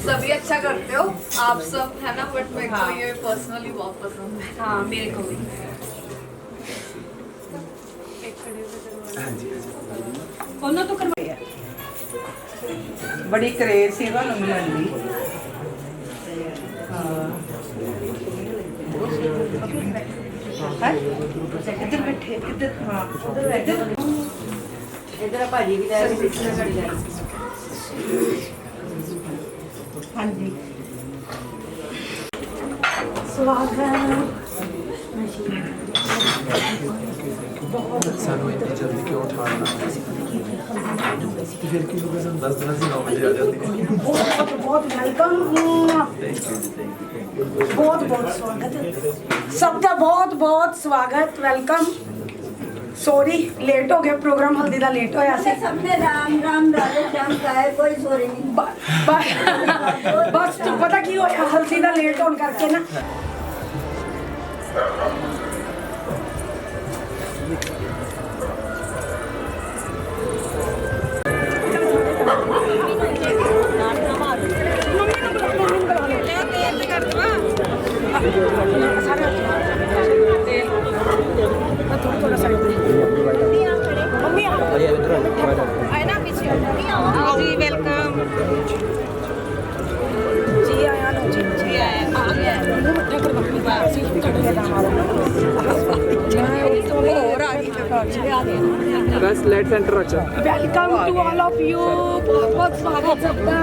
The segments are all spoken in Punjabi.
सभी अच्छा करते हो आप सब है ना बट मेरे को ये पर्सनली बहुत पसंद है हाँ मेरे को भी ਉਹਨਾਂ ਤੋਂ ਕਰਵਾਇਆ ਬੜੀ ਕਰੇਜ਼ ਸੀ ਤੁਹਾਨੂੰ ਮਿਲਣ ਦੀ ਹਾਂ ਇੱਧਰ ਬੈਠੇ ਇੱਧਰ ਹਾਂ ਉੱਧਰ ਇੱਧਰ ਇਧਰ ਭਾਜੀ ਵੀ ਲੈ ਕੇ ਪਿੱਛੇ ਖੜੀ ਲੈ ਹਾਂਜੀ ਸਵਾਗਤ ਸਾਨੂੰ ਇੰਨੀ ਜਲਦੀ ਕਿਉਂ ਉਠਾਉਣਾ ਫਿਰ ਕੀ ਹੋਗਾ ਸਾਨੂੰ 10 ਦਿਨਾਂ ਸੀ 9 ਵਜੇ ਆ ਜਾਂਦੀ ਬਹੁਤ ਬਹੁਤ ਵੈਲਕਮ ਬਹੁਤ ਬਹੁਤ ਸਵਾਗਤ ਸਭ ਦਾ ਬਹੁਤ ਬਹੁਤ ਸਵਾਗਤ ਵੈਲਕਮ ਸੌਰੀ ਲੇਟ ਹੋ ਗਿਆ ਪ੍ਰੋਗਰਾਮ ਹਲਦੀ ਦਾ ਲੇਟ ਹੋਇਆ ਸੀ सबने राम राम राधे श्याम का है कोई सॉरी नहीं ਬ- ਬ- ਬਸ ਤੂੰ ਪਤਾ ਕੀ ਹੋਇਆ ਹਲਦੀ ਦਾ ਲੇਟ ਹੋਣ ਕਰਕੇ ਨਾ बस लाइट सेंटर अच्छा welcome to all of you बहुत बहुत स्वागत सबका।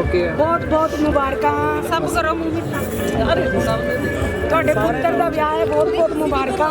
ओके बहुत बहुत मुबारक। सब करो। ਤੁਹਾਡੇ ਪੁੱਤਰ ਦਾ ਵਿਆਹ ਹੈ ਬਹੁਤ ਬਹੁਤ ਮੁਬਾਰਕਾਂ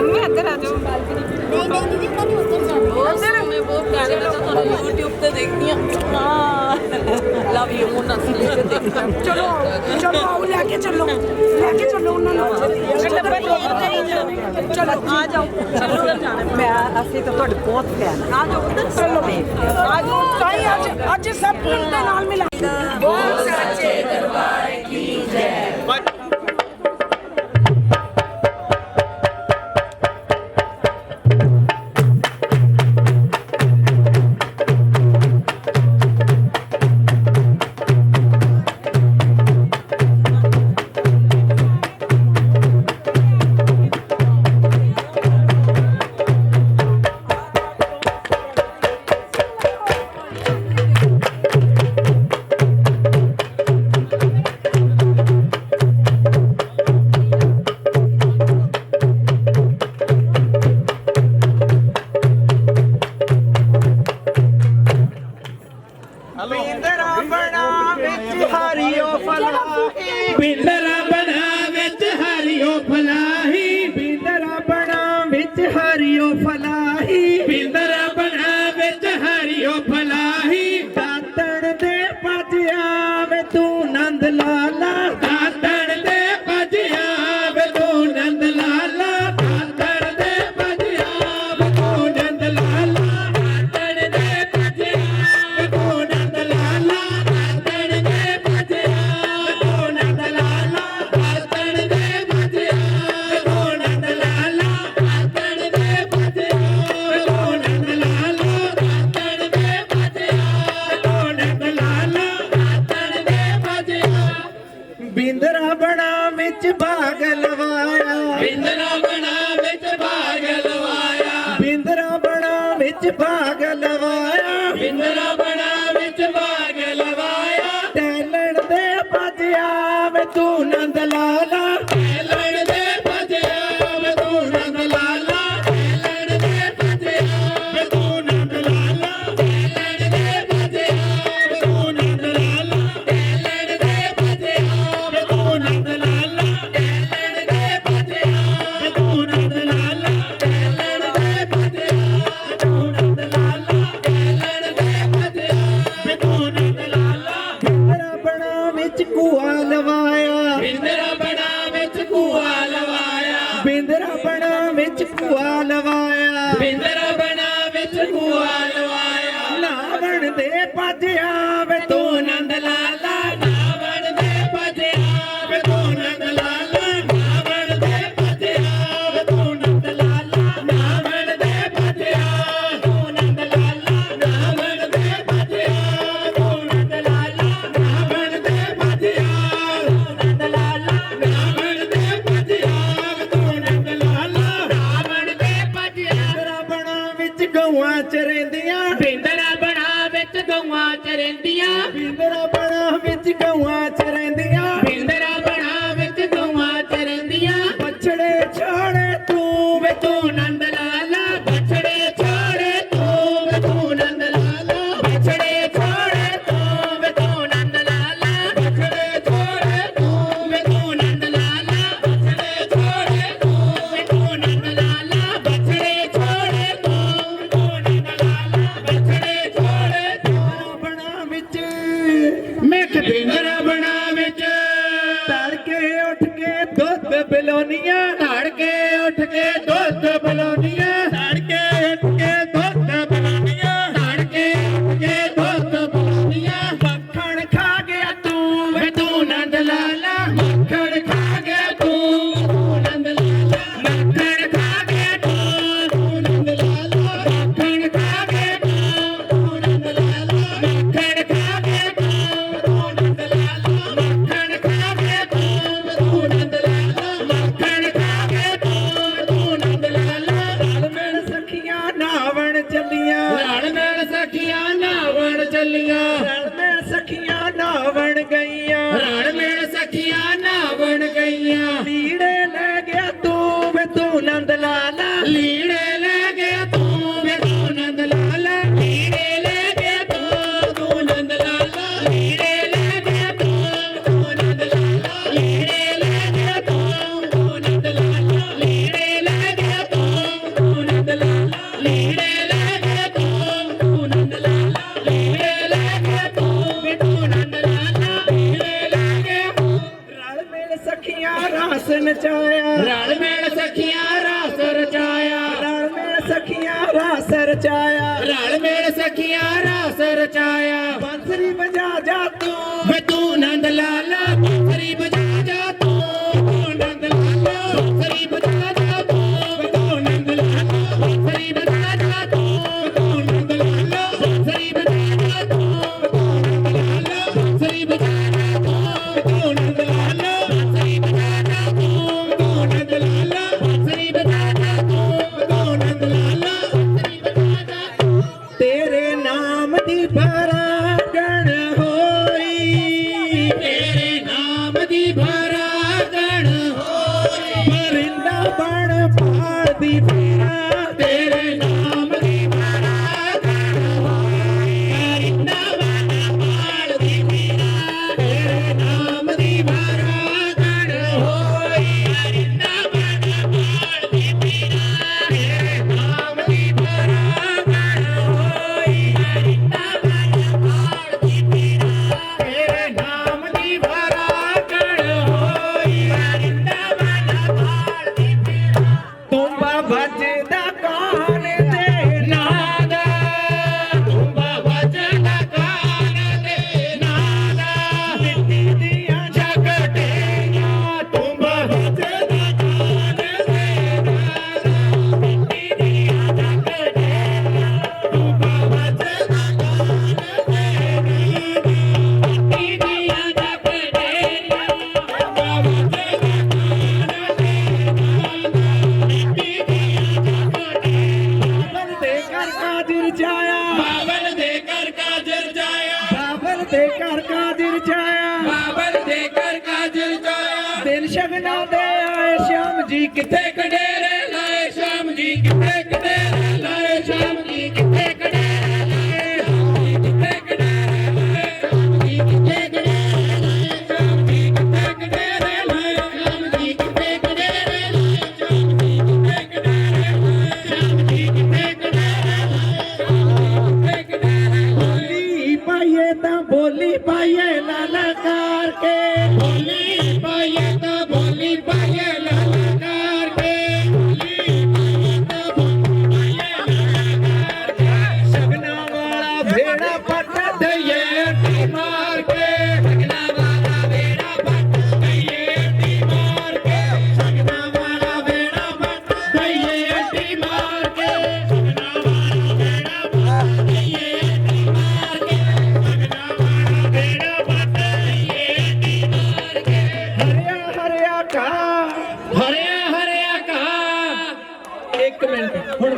मम्मी अंदर आ जाओ। नहीं नहीं दीदी मैं ऊपर जा। रही हूँ। अंदर मैं वो प्यारे मैं तो तुम्हें YouTube पे देखती हूँ। लव यू मुन्ना से देखता चलो चलो आओ लेके चलो। लेके चलो उन्होंने चलो आ जाओ। चलो मैं ਅਸੀਂ ਤਾਂ ਤੁਹਾਡੇ ਬਹੁਤ ਫੈਨ ਆ ਜਾਓ ਉਧਰ ਚਲੋ ਆ ਜਾਓ ਤਾਂ ਅੱਜ ਅੱਜ ਸਭ ਦੇ ਨਾਲ ਮਿਲਾ ਬਹੁਤ ਸੱਚੇ ਦਰਬਾਰ ਕੀ ਜੈ ਰਾਸ ਨਚਾਇਆ। ਰਲ ਮੇਲ ਸਖੀਆਂ ਰਾਸ ਰਚਾਇਆ। ਰਲ ਮੇਲ ਸਖੀਆਂ ਰਾਸ ਰਚਾਇਆ। ਰਲ ਮੇਲ ਸਖੀਆਂ ਰਾਸ ਰਚਾਇਆ। ਬੰਸਰੀ ਬਜਾ ਜਾ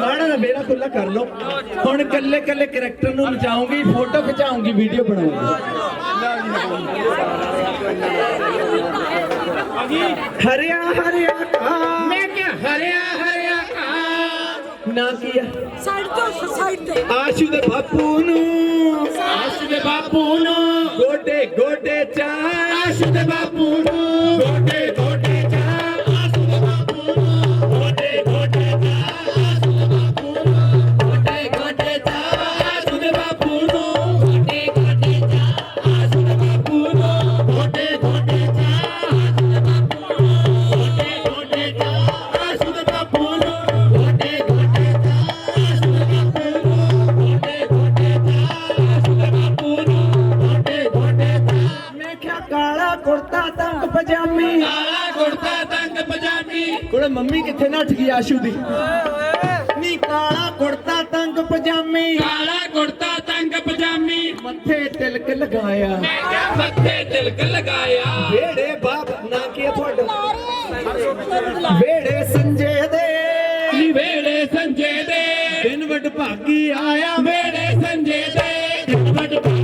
ਮਾੜਾ ਨਾ ਮੇਰਾ ਖੁੱਲਾ ਕਰ ਲਓ ਹੁਣ ਕੱਲੇ ਕੱਲੇ ਕੈਰੈਕਟਰ ਨੂੰ ਨਚਾਉਂਗੀ ਫੋਟੋ ਖਿਚਾਉਂਗੀ ਵੀਡੀਓ ਬਣਾਉਂਗੀ ਹਰਿਆ ਹਰਿਆ ਕਾ ਮੈਂ ਕਿਹਾ ਹਰਿਆ ਹਰਿਆ ਕਾ ਨਾ ਕੀਆ ਸਾਈਡ ਤੋਂ ਸਾਈਡ ਤੇ ਆਸ਼ੂ ਦੇ ਬਾਪੂ ਨੂੰ ਆਸ਼ੂ ਦੇ ਬਾਪੂ ਨੂੰ ਗੋਡੇ ਗੋਡੇ ਚਾਹ ਆਸ਼ੂ ਦੇ ਬਾਪੂ ਨੂੰ ਗੋਡੇ ਵੇੜੇ ਸੰਜੇ ਦੇ। ਦਿਨ ਵਡ ਭਾਗੀ ਆਇਆ। ਮੇਰੇ ਸੰਜੇ ਦੇ। ਦਿਨ ਵਡ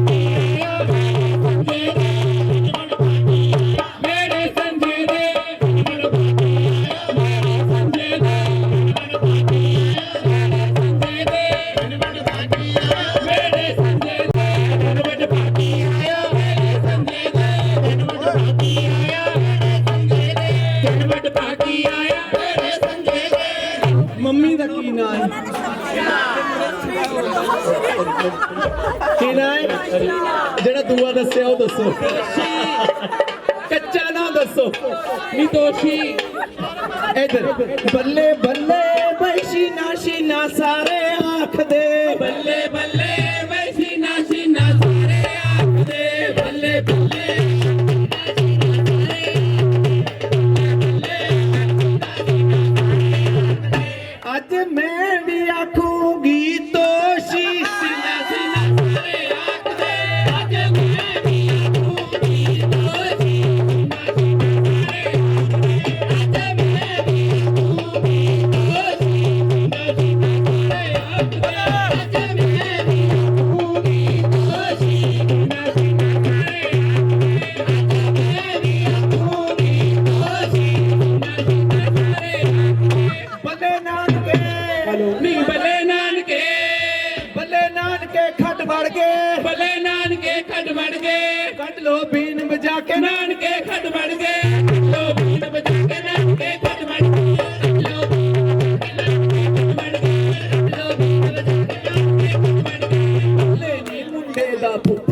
ਕੀ ਨਾਂ ਜਿਹੜਾ ਦੂਆ ਦੱਸਿਆ ਉਹ ਦੱਸੋ। ਕੱਚਾ ਨਾ ਦੱਸੋ। ਨਹੀਂ ਦੋਸ਼ੀ ਇਧਰ। ਬੱਲੇ ਬੱਲੇ ਬੈਸ਼ੀ ਨਾਸ਼ੀ ਨਾ ਸਾਰੇ ਆਖਦੇ। ਬੱਲੇ ਬੱਲੇ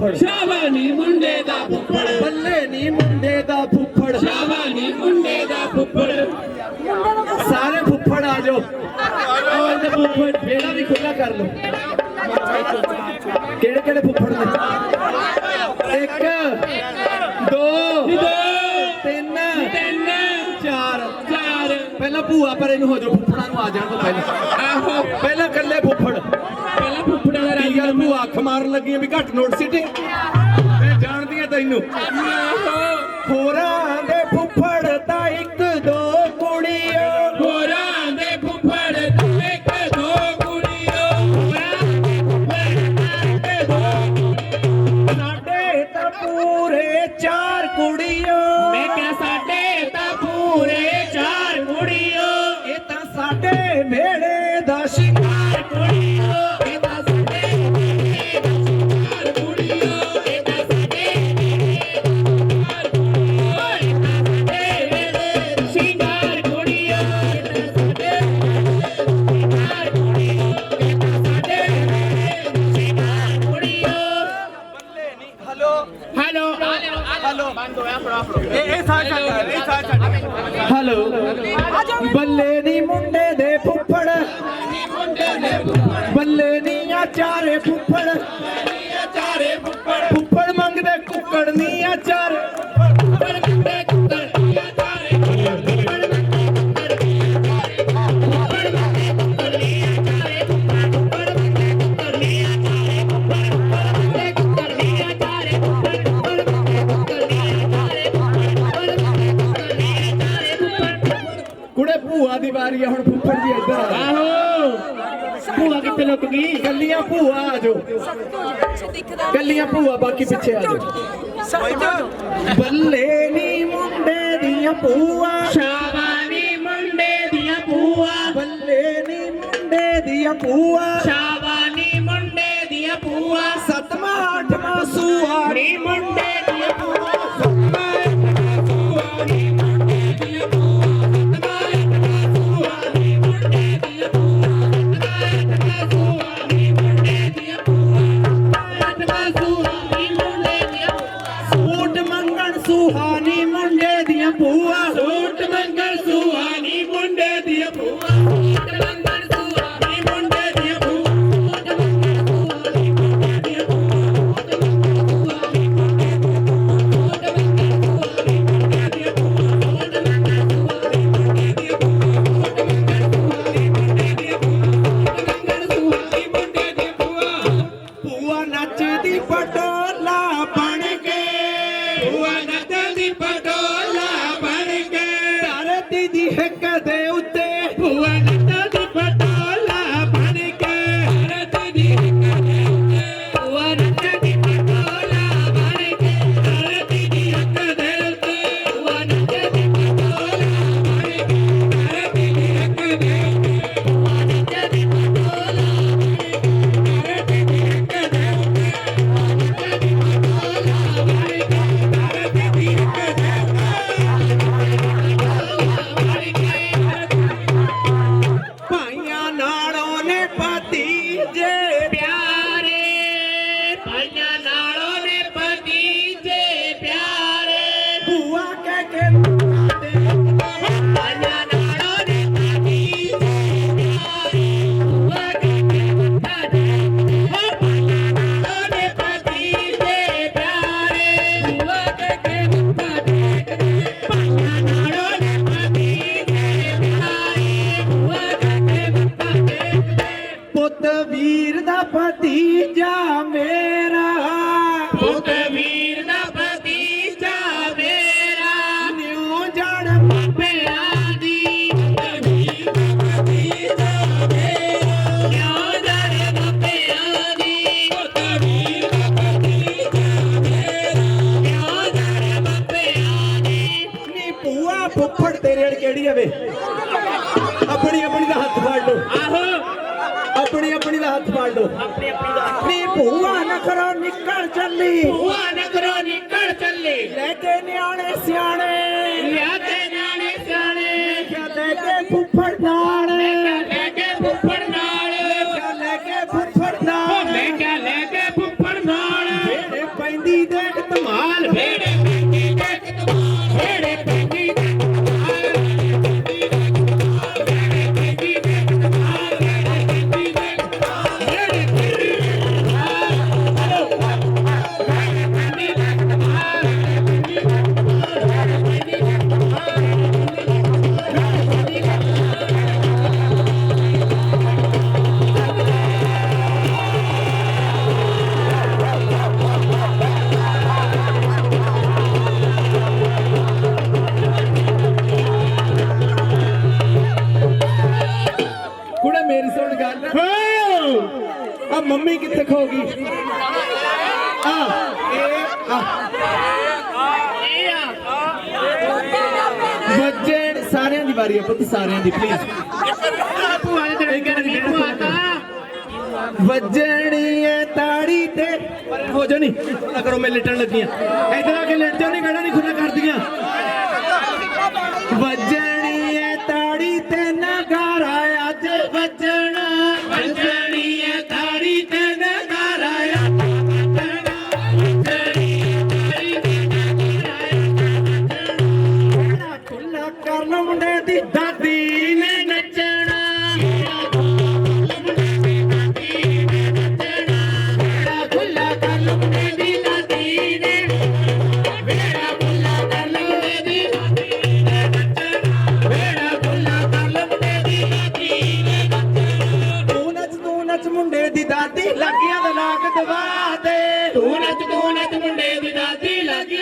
ਫੁੱਫੜ। ਮੁੰਡੇ ਦਾ ਫੁੱਫੜ। ਬੱਲੇ ਨੀ ਮੁੰਡੇ ਦਾ ਫੁੱਫੜ। ਸ਼ਾਵਾ ਮੁੰਡੇ ਦਾ ਫੁੱਫੜ। ਸਾਰੇ ਫੁੱਫੜ ਆ ਜਾਓ। ਔਰ ਤੇ ਫੁੱਫੜ ਬੇੜਾ ਵੀ ਖੁੱਲਾ ਕਰ ਲਓ। ਕਿਹੜੇ ਕਿਹੜੇ ਫੁੱਫੜ ਨੇ? ਇੱਕ ਦੋ ਤਿੰਨ ਤਿੰਨ ਚਾਰ। ਚਾਰ। ਪਹਿਲਾਂ ਭੂਆ ਪਰ ਇਹਨੂੰ ਹੋ ਜਾਓ ਫੁੱਫੜਾਂ ਨੂੰ ਆ ਜਾਣ ਤੋਂ ਪਹਿਲਾਂ। ਆਹੋ। ਪਹਿਲਾਂ ਇਕੱਲੇ ਫੁੱਫੜ। ਪਹਿਲਾਂ ਮੈਨੂੰ ਅੱਖ ਮਾਰਨ ਲੱਗੀਆਂ ਵੀ ਘੱਟ ਨੋਟ ਸਿੱਟੇ। ਮੈਂ ਜਾਣਦੀ ਆ ਤੈਨੂੰ ਹੋਰਾਂ ਚੱਲੀਏ ਹੁਣ ਫੁੱਫੜ ਜੀ ਇੱਧਰ ਆ ਜਾਓ। ਆਹੋ। ਭੂਆ ਕਿੱਥੇ ਲੁੱਕ ਗਈ? ਕੱਲੀਆਂ ਭੂਆ ਆ ਜਾਓ। ਕੱਲੀਆਂ ਭੂਆ ਬਾਕੀ ਪਿੱਛੇ ਆ ਜਾਓ। ਬੱਲੇ ਨੀ ਮੁੰਡੇ ਦੀਆਂ ਭੂਆ। ਸ਼ਾਬਾਨੀ ਮੁੰਡੇ ਦੀਆਂ ਭੂਆ। ਬੱਲੇ ਨੀ ਮੁੰਡੇ ਦੀਆਂ ਭੂਆ। ਸ਼ਾਬਾਨੀ ਮੁੰਡੇ ਦੀਆਂ ਭੂਆ। ਸਤਮਾ ਅੱਠਵਾਂ ਸੂਆ। ਨੀ ਮੁੰਡੇ ਦੀਆਂ ਭੂਆ। ਸਤਮਾ ਅੱਠਵਾਂ ਸੂਆ। ਨੀ આપની ભૂવા નખરો નીકળ ચલ્લી ભૂવા નખરો નીકળ ચલ્લી લેકે નિયાણે સિયાણે ਦੀ ਪਲੀਜ਼ ਵੱਜਣੀ ਐ ਤਾੜੀ ਤੇ। ਹੋ ਜਾ ਨਾ ਕਰੋ ਮੈਂ ਲਟਣ ਲੱਗੀ ਆ। ਇਧਰ ਆ ਕੇ ਲਟ ਨਹੀਂ ਕਹਿਣਾ ਨਹੀਂ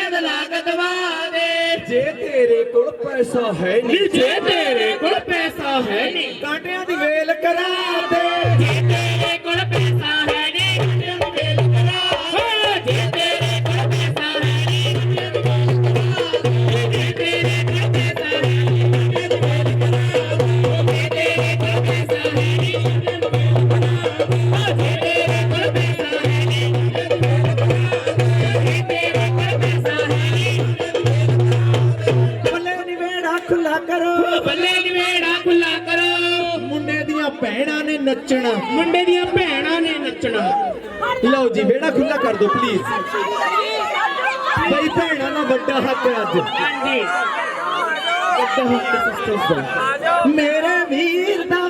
ਨਦ ਲਾਗਤਵਾ ਦੇ ਜੇ ਤੇਰੇ ਕੋਲ ਪੈਸਾ ਹੈ ਨਹੀਂ ਜੇ ਤੇਰੇ ਕੋਲ ਪੈਸਾ ਹੈ ਨਹੀਂ। ਕਾਂਟਿਆਂ ਦੀ ਵੇਲ ਕਰਾ ਦੇ। ਨੱਚਣਾ। ਮੁੰਡੇ ਦੀਆਂ ਭੈਣਾਂ ਨੇ ਨੱਚਣਾ। ਲਓ ਜੀ ਬੇੜਾ ਖੁੱਲਾ ਕਰ ਦਿਓ ਪਲੀਜ਼ ਬਈ ਭੈਣਾਂ ਦਾ ਵੱਡਾ ਹੱਥ ਹੈ ਅੱਜ। ਹਾਂਜੀ। ਵੱਡਾ ਹੱਕ ਸਿਸਟਰ ਮੇਰੇ ਵੀਰ ਦਾ